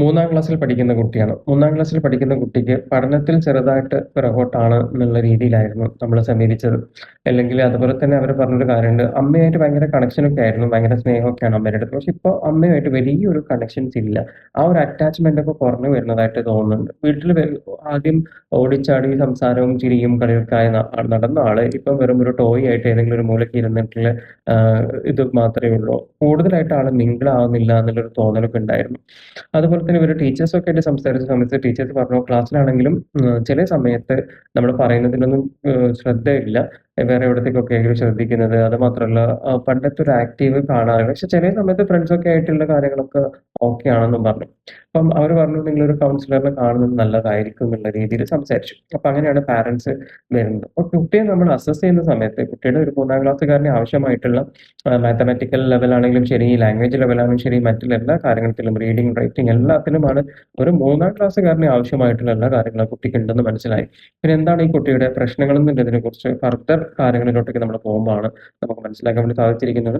മൂന്നാം ക്ലാസ്സിൽ പഠിക്കുന്ന കുട്ടിയാണ്. മൂന്നാം ക്ലാസ്സിൽ പഠിക്കുന്ന കുട്ടിക്ക് പഠനത്തിൽ ചെറുതായിട്ട് പിറകോട്ടാണ് എന്നുള്ള രീതിയിലായിരുന്നു നമ്മൾ സമീപിച്ചത്. അല്ലെങ്കിൽ അതുപോലെ തന്നെ അവർ പറഞ്ഞൊരു കാര്യമുണ്ട്. അമ്മയായിട്ട് ഭയങ്കര കണക്ഷനൊക്കെ ആയിരുന്നു. ഭയങ്കര സ്നേഹമൊക്കെയാണ് അമ്മയുടെ അടുത്ത്. പക്ഷെ ഇപ്പൊ അമ്മയുമായിട്ട് വലിയൊരു കണക്ഷൻസ് ഇല്ല. ആ ഒരു അറ്റാച്ച്മെന്റ് ഒക്കെ കുറഞ്ഞു വരുന്നതായിട്ട് തോന്നുന്നുണ്ട്. വീട്ടിൽ ആദ്യം ഓടിച്ചാടി സംസാരവും ചിരിയും കളിയൊക്കെ നടന്ന ആൾ ഇപ്പം വെറും ഒരു ടോയ് ആയിട്ട് ഏതെങ്കിലും ഒരു മൂലയ്ക്ക് ഇരുന്നിട്ടുള്ള ഇത് മാത്രമേ ഉള്ളൂ. കൂടുതലായിട്ട് ആൾ മിങ്കിൾ ആവുന്നില്ല എന്നുള്ളൊരു തോന്നലൊക്കെ ഉണ്ടായിരുന്നു. അതുപോലെ തന്നെ ഒരു ടീച്ചേഴ്സൊക്കെ ആയിട്ട് സംസാരിച്ച സമയത്ത് ടീച്ചേഴ്സ് പറഞ്ഞു ക്ലാസ്സിലാണെങ്കിലും ചില സമയത്ത് നമ്മൾ പറയുന്നതിനൊന്നും ശ്രദ്ധയില്ല. വേറെ എവിടത്തേക്കൊക്കെ ആയിരിക്കും ശ്രദ്ധിക്കുന്നത്. അത് മാത്രമല്ല പണ്ടത്തെ ഒരു ആക്റ്റീവ് കാണാറില്ല. പക്ഷെ ചില സമയത്ത് ഫ്രണ്ട്സൊക്കെ ആയിട്ടുള്ള കാര്യങ്ങളൊക്കെ ഓക്കെ ആണെന്നും പറഞ്ഞു. അപ്പം അവർ പറഞ്ഞു നിങ്ങൾ ഒരു കൗൺസിലറിനെ കാണുന്നത് നല്ലതായിരിക്കും എന്നുള്ള രീതിയിൽ സംസാരിച്ചു. അപ്പൊ അങ്ങനെയാണ് പാരന്റ്സ് വരുന്നത്. അപ്പൊ കുട്ടിയെ നമ്മൾ അസസ് ചെയ്യുന്ന സമയത്ത് കുട്ടിയുടെ ഒരു മൂന്നാം ക്ലാസ്സുകാരന് ആവശ്യമായിട്ടുള്ള മാത്തമാറ്റിക്കൽ ലെവലാണെങ്കിലും ശരി, ലാംഗ്വേജ് ലെവലാണെങ്കിലും ശരി, മറ്റുള്ള എല്ലാ കാര്യങ്ങളിലും റീഡിംഗ്, റൈറ്റിംഗ് എല്ലാത്തിലുമാണ് ഒരു മൂന്നാം ക്ലാസ്സുകാരന് ആവശ്യമായിട്ടുള്ള എല്ലാ കാര്യങ്ങളും കുട്ടിക്ക് ഉണ്ടെന്ന് മനസ്സിലായി. പിന്നെ എന്താണ് ഈ കുട്ടിയുടെ പ്രശ്നങ്ങൾ എന്നുള്ളതിനെ കുറിച്ച് ഫർദർ കാര്യങ്ങളിലോട്ടേക്ക് നമ്മൾ പോകുമ്പോഴാണ് നമുക്ക് മനസ്സിലാക്കാൻ വേണ്ടി സാധിച്ചിരിക്കുന്നത്.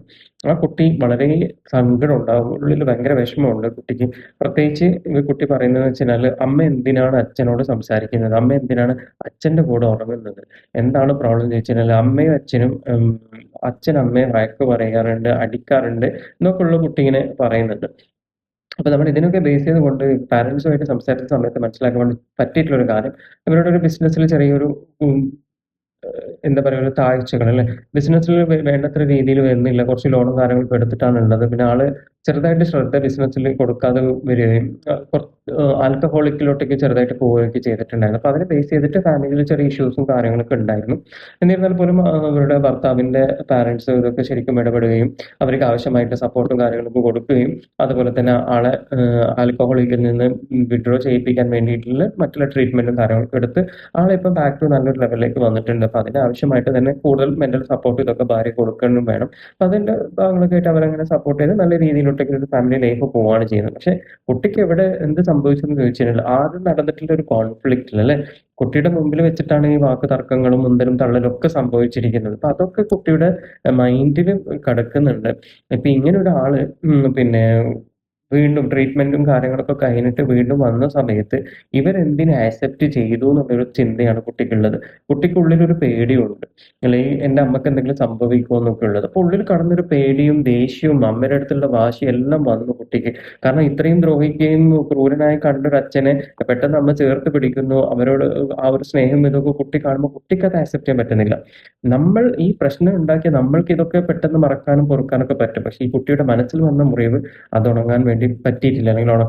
ആ കുട്ടി വളരെ സങ്കടം ഉണ്ടാവും ഉള്ളിൽ ഭയങ്കര വിഷമമുണ്ട് കുട്ടിക്ക്. പ്രത്യേകിച്ച് കുട്ടി പറയുന്നതെന്ന് വെച്ചാൽ അമ്മ എന്തിനാണ് അച്ഛനോട് സംസാരിക്കുന്നത്? അമ്മ എന്തിനാണ് അച്ഛന്റെ കൂടെ ഉറങ്ങുന്നത്? എന്താണ് പ്രോബ്ലം ചോദിച്ചു ചോദിച്ചാൽ അമ്മയും അച്ഛനും അച്ഛൻ അമ്മയെ വഴക്ക് പറയാറുണ്ട്, അടിക്കാറുണ്ട് എന്നൊക്കെയുള്ള കുട്ടി ഇങ്ങനെ പറയുന്നുണ്ട്. അപ്പൊ നമ്മൾ ഇതിനൊക്കെ ബേസ് ചെയ്തുകൊണ്ട് പാരന്റ്സുമായിട്ട് സംസാരിച്ച സമയത്ത് മനസ്സിലാക്കാൻ വേണ്ടി പറ്റിയിട്ടുള്ള ഒരു കാര്യം ഇവരുടെ ഒരു ബിസിനസ്സിൽ ചെറിയൊരു എന്താ പറയുക ഒരു താഴ്ചകൾ അല്ലെ? ബിസിനസ്സിൽ വേണ്ടത്ര രീതിയിൽ വരുന്നില്ല. കുറച്ച് ലോണും കാര്യങ്ങളൊക്കെ എടുത്തിട്ടാണ് ഉള്ളത്. പിന്നെ ആൾ ചെറുതായിട്ട് ശ്രദ്ധ ബിസിനസ്സിൽ കൊടുക്കാതെ വരികയും ആൽക്കഹോളിക്കിലോട്ടേക്ക് ചെറുതായിട്ട് പോവുകയൊക്കെ ചെയ്തിട്ടുണ്ടായിരുന്നു. അപ്പൊ അതിനെ ബേസ് ചെയ്തിട്ട് ഫാമിലിയിൽ ചെറിയ ഇഷ്യൂസും കാര്യങ്ങളൊക്കെ ഉണ്ടായിരുന്നു. എന്നിരുന്നാൽ പോലും അവരുടെ ഭർത്താവിന്റെ പാരന്റ്സ് ഇതൊക്കെ ശരിക്കും ഇടപെടുകയും അവർക്ക് ആവശ്യമായിട്ട് സപ്പോർട്ടും കാര്യങ്ങളൊക്കെ കൊടുക്കുകയും അതുപോലെ തന്നെ ആളെ ആൽക്കഹോളിക്കിൽ നിന്ന് വിഡ്രോ ചെയ്യിപ്പിക്കാൻ വേണ്ടിയിട്ടുള്ള മറ്റുള്ള ട്രീറ്റ്മെന്റും കാര്യങ്ങളൊക്കെ എടുത്ത് ആളെ ഇപ്പം ബാക്ക് ടു നല്ലൊരു ലെവലിലേക്ക് വന്നിട്ടുണ്ട്. അപ്പൊ അതിന് ആവശ്യമായിട്ട് തന്നെ കൂടുതൽ മെന്റൽ സപ്പോർട്ട് ഇതൊക്കെ ഭാര്യ കൊടുക്കണം വേണം. അപ്പൊ അതിന്റെ ഭാഗങ്ങളൊക്കെ ആയിട്ട് അവരങ്ങനെ സപ്പോർട്ട് ചെയ്ത് നല്ല രീതിയിലോട്ടേക്ക് ഒരു ഫാമിലി ലൈഫ് പോവാണ് ചെയ്യുന്നത്. പക്ഷെ കുട്ടിക്ക് എവിടെ എന്ത് സംഭവിച്ചെന്ന് ചോദിച്ചു കഴിഞ്ഞാൽ ആദ്യം നടന്നിട്ടുള്ള ഒരു കോൺഫ്ലിക്റ്റിൽ അല്ലെ? കുട്ടിയുടെ മുമ്പിൽ വെച്ചിട്ടാണ് ഈ വാക്ക് തർക്കങ്ങളും മുന്തലും തള്ളലും ഒക്കെ സംഭവിച്ചിരിക്കുന്നത്. അപ്പൊ അതൊക്കെ കുട്ടിയുടെ മൈൻഡിൽ കിടക്കുന്നുണ്ട്. ഇപ്പൊ ഇങ്ങനെ ഒരാൾ പിന്നെ വീണ്ടും ട്രീറ്റ്മെന്റും കാര്യങ്ങളൊക്കെ കഴിഞ്ഞിട്ട് വീണ്ടും വന്ന സമയത്ത് ഇവരെന്തിനു ആക്സെപ്റ്റ് ചെയ്തു എന്നുള്ളൊരു ചിന്തയാണ് കുട്ടിക്കുള്ളത്. കുട്ടിക്കുള്ളിൽ ഒരു പേടിയുണ്ട്. അല്ലെങ്കിൽ എന്റെ അമ്മയ്ക്ക് എന്തെങ്കിലും സംഭവിക്കുമോ എന്നൊക്കെ ഉള്ളത്. അപ്പൊ ഉള്ളിൽ കടന്നൊരു പേടിയും ദേഷ്യവും അമ്മയുടെ അടുത്തുള്ള വാശിയും എല്ലാം വന്നു കുട്ടിക്ക്. കാരണം ഇത്രയും ദ്രോഹിക്കുകയും ക്രൂരനായി കണ്ടൊരു അച്ഛനെ പെട്ടെന്ന് അമ്മ ചേർത്ത് പിടിക്കുന്നു. അവരോട് ആ ഒരു സ്നേഹം ഇതൊക്കെ കുട്ടി കാണുമ്പോൾ കുട്ടിക്ക് അത് ആക്സെപ്റ്റ് ചെയ്യാൻ പറ്റുന്നില്ല. നമ്മൾ ഈ പ്രശ്നം ഉണ്ടാക്കിയ നമ്മൾക്ക് ഇതൊക്കെ പെട്ടെന്ന് മറക്കാനും പൊറുക്കാനൊക്കെ പറ്റും. പക്ഷെ ഈ കുട്ടിയുടെ മനസ്സിൽ വന്ന മുറിവ് അത് ഉണങ്ങാൻ പറ്റിയിട്ടില്ല. അല്ലെങ്കിൽ ഉണക്കാൻ